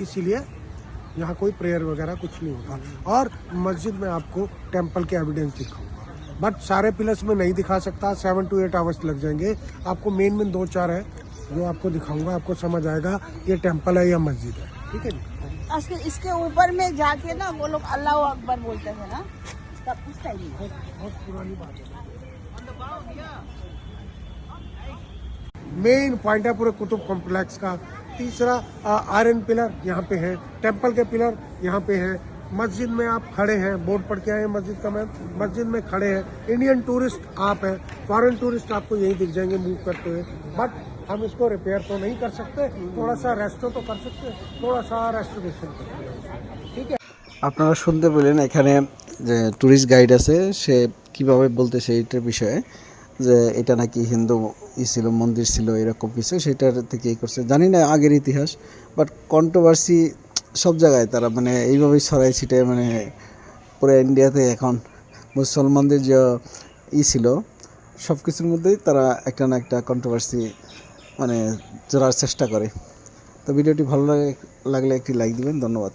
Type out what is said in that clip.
इसीलिए यहाँ कोई प्रेयर वगैरह कुछ नहीं होता। और मस्जिद में आपको टेंपल के एविडेंस दिखाऊँगा। बट सारे पिलर्स में नहीं दिखा सकता सेवन टू एट आवर्स लग जाएँगे। आपको मेन मेन दो चार है जो आपको दिखाऊँगा आपको समझ आएगा ये टेंपल है या मस्जिद है। ठीक है जी? इसके ऊपर में जाके ना वो लोग अल्लाह अकबर बोलते थे ना तब उस टाइम बहुत पुरानी बात है। मेन पॉइंट है पूरे कुतुब कॉम्प्लेक्स का। तीसरा आयरन पिलर यहाँ पे है टेम्पल के पिलर यहाँ पे है मस्जिद में आप खड़े हैं बोर्ड पढ़ के आए हैं मस्जिद का मैम मस्जिद में खड़े हैं इंडियन टूरिस्ट आप हैं फॉरेन टूरिस्ट आपको यही दिख जाएंगे मूव करते हुए बट हम इसको रिपेयर तो नहीं कर सकते थोड़ा सा रेस्टो तो कर सकते हैं थोड़ा सा रेस्टोरेशन कर सकते हैं ठीक है আপনারা শুনতে পেলেন এখানে যে ট্যুরিস্ট গাইড আছে সে কিভাবে বলতেছে এইটার বিষয়ে যে এটা নাকি হিন্দু ই ছিল, মন্দির ছিল, এরকম কিছু, সেটার থেকে ই করছে। জানি না আগের ইতিহাস বাট কন্ট্রোভার্সি সব জায়গায় তারা মানে এইভাবেই ছড়াই ছিটে মানে পুরো ইন্ডিয়াতে এখন মুসলমানদের যে ই ছিল সব কিছুর মধ্যেই তারা একটা না একটা কন্ট্রোভার্সি মানে জোড়ার চেষ্টা করে। তো ভিডিওটি ভালো লাগে, লাগলে একটি লাইক দিবেন, ধন্যবাদ।